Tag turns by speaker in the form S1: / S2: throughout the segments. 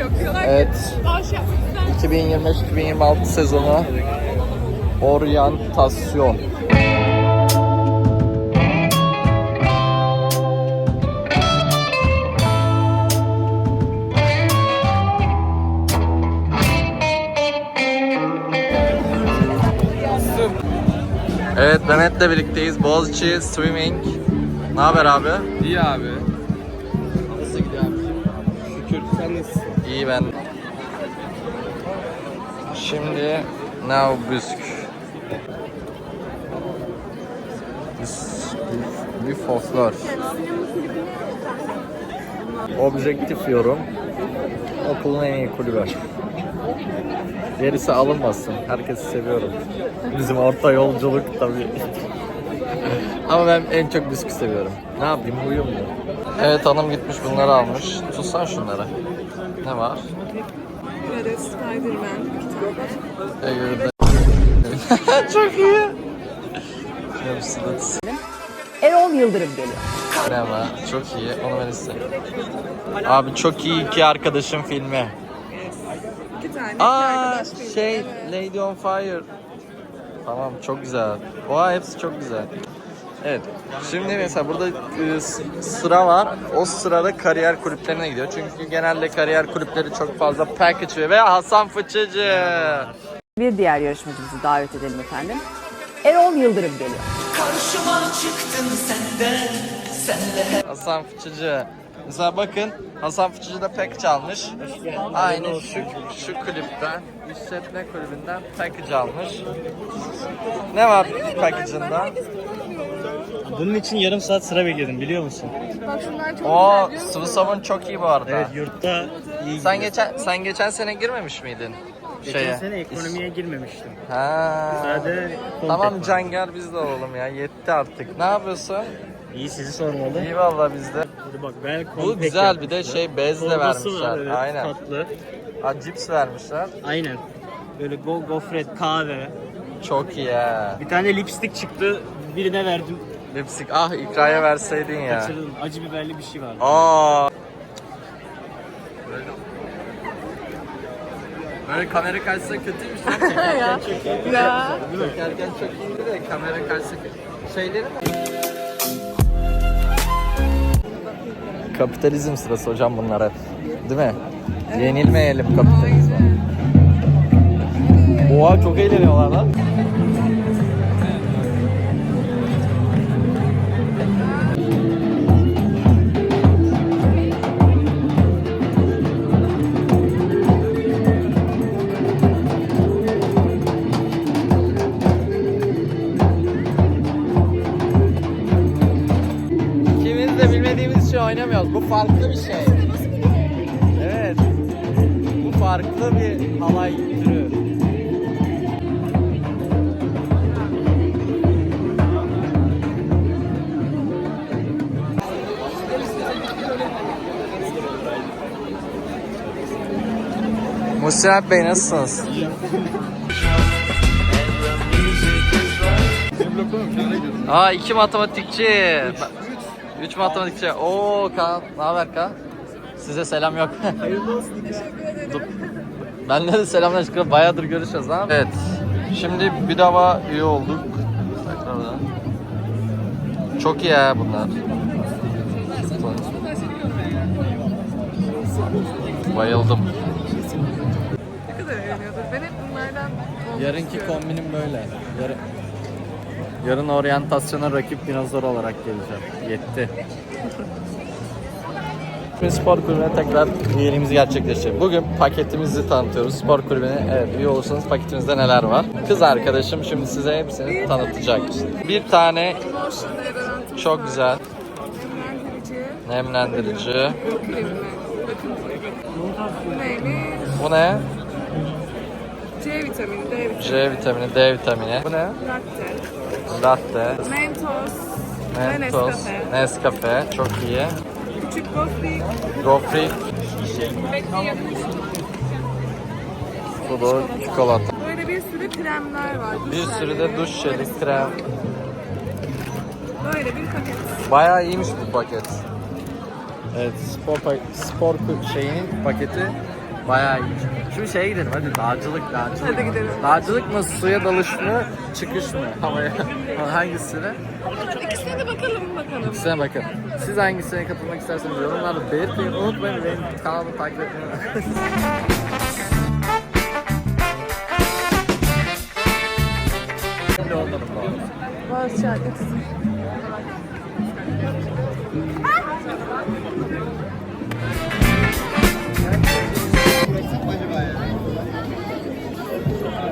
S1: yok diyorlar ki.
S2: Evet.
S1: Bağış yapmak ister
S2: 2025-2026 sezonu oryantasyon. Evet Mehmet'le birlikteyiz. Boğaziçi Swimming. Ne haber abi?
S3: İyi abi. Nasıl gidiyor abi? Şükür. Sen nasılsın?
S2: İyi ben. Şimdi Naubusk. Büs- büf- Büfoflar. Objektif yorum. Okulun en iyi kulübü. Gerisi alınmasın. Herkesi seviyorum. Bizim orta yolculuk tabii. Ama ben en çok bisküvi seviyorum. Ne yapayım huyum mu? Evet hanım gitmiş bunları almış. Tutsan şunları. Ne var?
S1: Burada Spider-Man tane.
S2: Çok iyi. Hepsi
S4: Erol Yıldırım geliyor.
S2: Ama çok iyi. Onu ben isterim. Abi çok iyi iki arkadaşım filmi.
S1: İki tane. iki
S2: Aa
S1: arkadaş filmi,
S2: şey
S1: evet.
S2: Lady on Fire. Tamam çok güzel. Oha hepsi çok güzel. Evet. Şimdi mesela burada e, sıra var. O sırada kariyer kulüplerine gidiyor. Çünkü genelde kariyer kulüpleri çok fazla package ve- ve Hasan Fıçıcı.
S4: Bir diğer yarışmacımızı davet edelim efendim. Erol Yıldırım geliyor.
S5: Karşıma çıktın senden, senle
S2: Hasan Fıçıcı. Mesela bakın Hasan Fıçıcı da package almış. Aynı şu şu kulüpten, işletme kulübünden package almış. Ne var package'ında?
S3: Bunun için yarım saat sıra bekledim biliyor musun?
S1: Bak şunlar çok
S2: O
S1: güzel.
S2: sıvı sabun çok iyi bu arada.
S3: Evet yurtta iyi
S2: Sen
S3: gidiyor.
S2: geçen sen geçen sene girmemiş miydin?
S3: Geçen
S2: Şeye.
S3: sene ekonomiye girmemiştim.
S2: Ha.
S3: Sade
S2: Tamam can
S3: var.
S2: gel biz de olalım ya. Yetti artık. Ne yapıyorsun?
S3: İyi sizi sormalı.
S2: İyi valla bizde.
S3: Hadi bak ben
S2: Bu güzel bir de şey bezle
S3: Çorbası
S2: vermişler.
S3: var, evet,
S2: Aynen.
S3: Tatlı.
S2: Ha cips vermişler.
S3: Aynen. Böyle go gofret, kahve.
S2: Çok iyi ha.
S3: Bir tane lipstick çıktı. Birine verdim.
S2: Lipstick. Ah ikraya verseydin ya.
S3: Kaçırdım. Acı biberli bir şey vardı.
S2: Aa. Böyle, böyle kamera karşısında kötüymüş
S1: ya. ya.
S2: Çekerken çok iyiydi de kamera karşısında şeyleri Kapitalizm sırası hocam bunlar hep. Değil mi? Yenilmeyelim kapitalizme. Oha çok eğleniyorlar lan. Oynamıyoruz. Bu farklı bir şey. Evet. Bu farklı bir halay türü. Mustafa Bey nasılsınız? Aa iki matematikçi. Üç matematikçi. Oo Kaan. Ne haber Kaan? Size selam yok. Dur. Ben de selamlaştık. Bayağıdır görüşüyoruz ha. Evet. Şimdi bir daha üye olduk. Tekrardan. Çok iyi ya bunlar. Bayıldım.
S1: Ne kadar eğleniyordur. Ben hep bunlardan
S2: Yarınki kombinim böyle. Yarın, yarın oryantasyona rakip dinozor olarak geleceğim. Yetti. Bugün spor kulübüne tekrar üyeliğimizi gerçekleştirdik. Bugün paketimizi tanıtıyoruz. Spor kulübüne evet üye olursanız paketimizde neler var? Kız arkadaşım şimdi size hepsini tanıtacak. Bir tane çok güzel
S1: Nemlendirici. Bu
S2: ne?
S1: C vitamini, D vitamini.
S2: C vitamini, D vitamini. Bu ne?
S1: Latte.
S2: Latte,
S1: Mentos.
S2: Mentos,
S1: Nescafe.
S2: Nescafe. Çok iyi.
S1: Küçük gofri.
S2: Gofri,
S1: Bekleyelim.
S2: sulu, çikolata.
S1: Böyle bir sürü kremler var. duş
S2: Bir sürü de duş jeli, krem.
S1: Böyle bir paket.
S2: Bayağı iyiymiş bu paket. Evet spor, pa- spor şeyinin paketi bayağı iyi. Şimdi şeye gidelim hadi dağcılık dağcılık.
S1: Hadi gidelim.
S2: Dağcılık mı suya dalış mı çıkış mı havaya hangisine?
S1: İkisine de bakalım bakalım.
S2: Size bakın. Siz hangisine katılmak isterseniz yorumlarda belirtmeyi unutmayın. Benim kanalımı takip etmeyi. Şimdi olmadım bu arada.
S1: Boğaziçi Atletizm.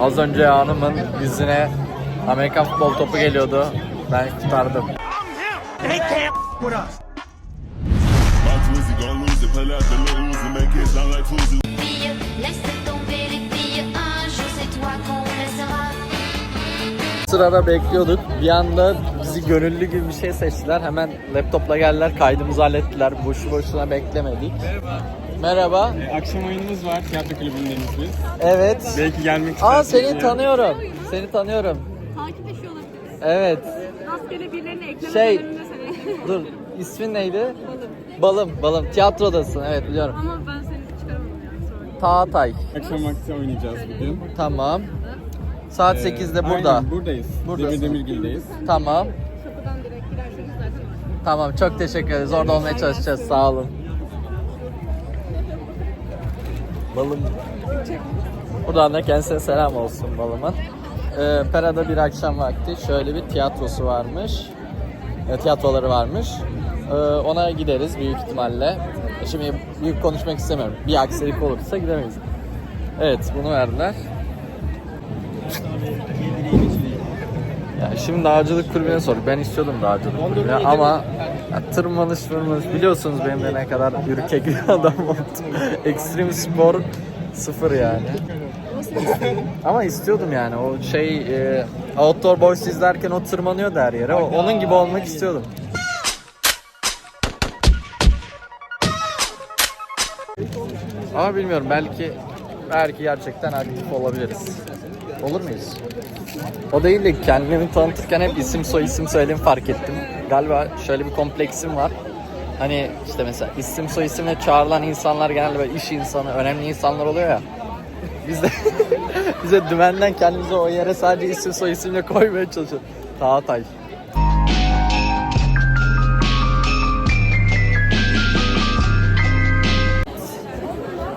S2: Az önce hanımın yüzüne Amerikan futbol topu geliyordu. Ben kurtardım. Sırada bekliyorduk. Bir anda bizi gönüllü gibi bir şey seçtiler. Hemen laptopla geldiler, kaydımızı hallettiler. Boşu boşuna beklemedik. Merhaba. Merhaba.
S3: Akşam oyunumuz var. Tiyatro kulübündeniz biz.
S2: Evet.
S3: Belki gelmek
S2: Aa
S3: isterseniz
S2: seni tanıyorum. Seni tanıyorum.
S6: Takip ediyor olabiliriz.
S2: Evet.
S6: Rastgele birilerini ekleme
S2: Şey-
S6: döneminde seni.
S2: Dur. İsmin neydi? Balım. Balım. Tiyatrodasın. Evet biliyorum.
S6: Ama ben seni çıkaramadım yani sonra.
S3: Akşam vakti oynayacağız bugün.
S2: Tamam. Saat
S3: Ee,
S2: 8'de burada.
S3: Aynen, buradayız.
S2: Buradasın.
S3: Demir Demirgil'deyiz.
S2: Tamam.
S6: Kapıdan direkt girerseniz zaten.
S2: Tamam. Çok teşekkür ederiz. Orada olmaya çalışacağız. Sağ olun. Balım. Buradan da kendisine selam olsun balımın. Ee, Pera'da bir akşam vakti şöyle bir tiyatrosu varmış. E, tiyatroları varmış. Ee, ona gideriz büyük ihtimalle. E, Şimdi büyük konuşmak istemiyorum. Bir aksilik olursa gidemeyiz. Evet bunu verdiler. Ya şimdi dağcılık kulübüne sorduk. Ben istiyordum dağcılık kulübüne ama ya, tırmanış biliyorsunuz benim de ne kadar ürkek bir adam oldum. Ekstrem spor sıfır yani. ama istiyordum yani o şey e, Outdoor Boys izlerken o tırmanıyor her yere. O- onun gibi olmak istiyordum. Ama bilmiyorum belki belki gerçekten aktif olabiliriz. Olur muyuz? O değil de kendimi tanıtırken hep isim soy isim söylediğimi fark ettim. Galiba şöyle bir kompleksim var. Hani işte mesela isim soy isimle çağrılan insanlar genelde böyle iş insanı, önemli insanlar oluyor ya. Biz de bize dümenden kendimizi o yere sadece isim soy isimle koymaya çalışıyoruz. Çağatay.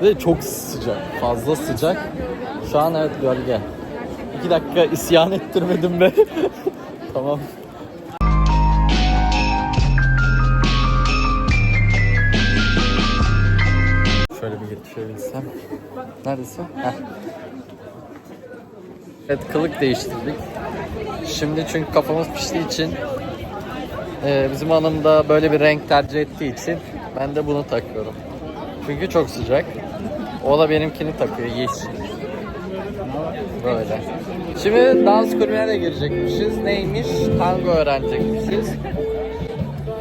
S2: Ve çok sıcak, fazla sıcak. Şu an evet gölge. İki dakika isyan ettirmedim be. tamam. Geçebilsem. Neredesin? Heh. Evet kılık değiştirdik. Şimdi çünkü kafamız piştiği için e, bizim hanım da böyle bir renk tercih ettiği için ben de bunu takıyorum. Çünkü çok sıcak. O da benimkini takıyor yeşil. Böyle. Şimdi dans kulübüne de girecekmişiz. Neymiş? Tango öğrenecekmişiz.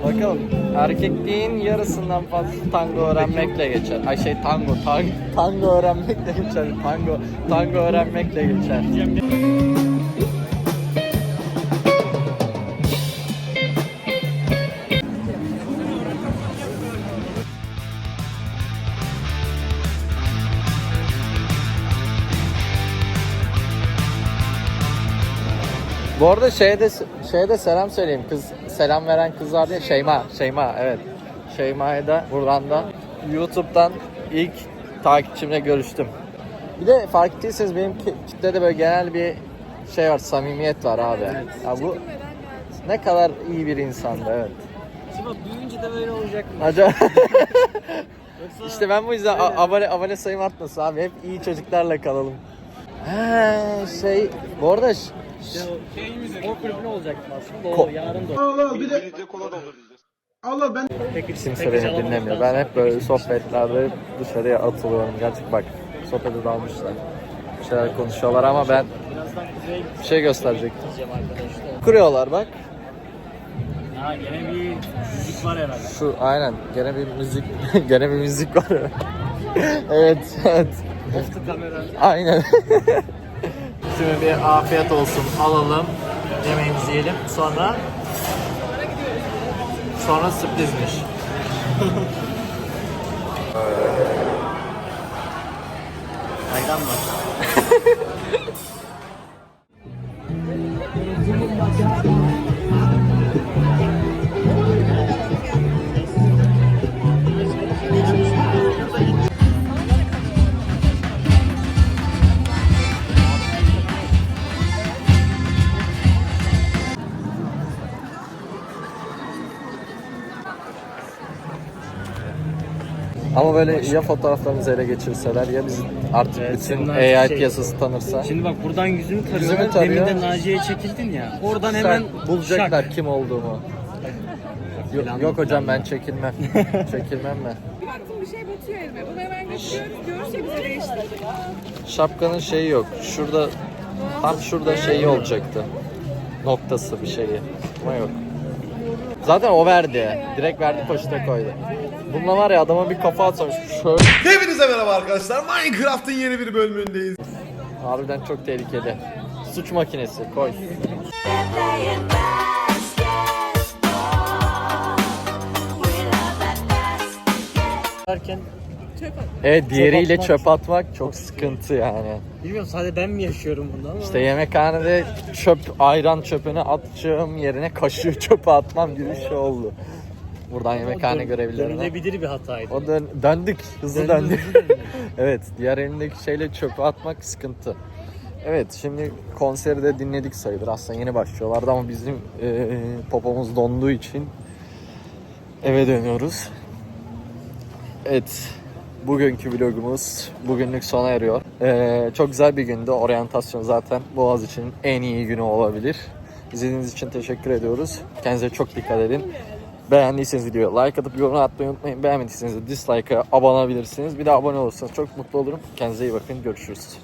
S2: Bakalım. Erkekliğin yarısından fazla tango öğrenmekle geçer. Ay şey tango, tango, tango öğrenmekle geçer. Tango, tango öğrenmekle geçer. Bu arada şeye de, şeye de selam söyleyeyim. Kız selam veren kız var diye Şeyma. Şeyma evet. Şeyma'ya da buradan da YouTube'dan ilk takipçimle görüştüm. Bir de fark ettiyseniz benim ki- kitlede böyle genel bir şey var, samimiyet var abi. Ya bu ne kadar iyi bir insandı evet.
S3: Şimdi büyüyünce de böyle olacak mı?
S2: Acaba İşte ben bu yüzden a- abone abone sayım artmasın abi. Hep iyi çocuklarla kalalım. He şey bu arada
S3: Şeyimiz o kulübü ne olacak aslında?
S2: Ko-
S3: O yarın da.
S2: Kimse beni dinlemiyor. Ben hep böyle sohbetlerde dışarıya atılıyorum. Gerçek bak sohbete dalmışlar. Bir şeyler konuşuyorlar ama ben bir şey gösterecektim. Kuruyorlar bak.
S3: Ha gene bir müzik var herhalde.
S2: Şu aynen gene bir müzik gene bir müzik var. evet evet.
S3: Off the kamera.
S2: Aynen. Şimdi bir afiyet olsun alalım. Yemeğimizi yiyelim. Sonra sonra sürprizmiş.
S3: Aydan var.
S2: Ama böyle ya fotoğraflarımızı ele geçirseler ya biz artık
S3: Evet,
S2: bütün
S3: senin
S2: AI
S3: artık şey-
S2: piyasası tanırsa.
S3: Şimdi bak buradan yüzünü
S2: Yüzümü
S3: tarıyorlar.
S2: tarıyor.
S3: Demin de Naciye'ye çekildin ya. Oradan
S2: Sen
S3: hemen
S2: bulacaklar
S3: şak.
S2: kim olduğumu. Yok, yok hocam ben çekilmem. çekilmem ben.
S1: Baktım bir şey batıyor elime. Bunu hemen götürüyoruz. Diyoruz ya bize değiştirdik.
S2: Şapkanın şeyi yok. Şurada tam şurada şeyi olacaktı. Noktası bir şeyi. Ama yok. Zaten o verdi. Direkt verdi poşete koydu. Bununla var ya adama bir kafa atsamış. Şöyle.
S7: Hepinize merhaba arkadaşlar. Minecraft'ın yeni bir bölümündeyiz.
S2: Harbiden çok tehlikeli. Suç makinesi koy.
S3: Derken
S2: Evet diğeriyle
S3: atmak.
S2: çöp atmak çok sıkıntı yani.
S3: bilmiyorum sadece ben mi yaşıyorum bunu ama.
S2: İşte yemekhanede çöp, ayran çöpünü atacağım yerine kaşığı çöpe atmam gibi bir şey oldu. Buradan yemekhane görevlilerine.
S3: Dönülebilir bir hataydı.
S2: O dön, döndük, hızlı
S3: Döndü,
S2: döndük.
S3: hızlı
S2: evet, diğer elindeki şeyle çöpe atmak sıkıntı. Evet, şimdi konseri de dinledik sayılır. Aslında yeni başlıyorlardı ama bizim e, popomuz donduğu için eve dönüyoruz. Evet, bugünkü vlogumuz bugünlük sona eriyor. E, çok güzel bir gündü. Oryantasyon zaten Boğaz için en iyi günü olabilir. İzlediğiniz için teşekkür ediyoruz. Kendinize çok dikkat edin. Beğendiyseniz videoya like atıp yorum atmayı unutmayın. Beğenmediyseniz de dislike'a abone olabilirsiniz. Bir de abone olursanız çok mutlu olurum. Kendinize iyi bakın. Görüşürüz.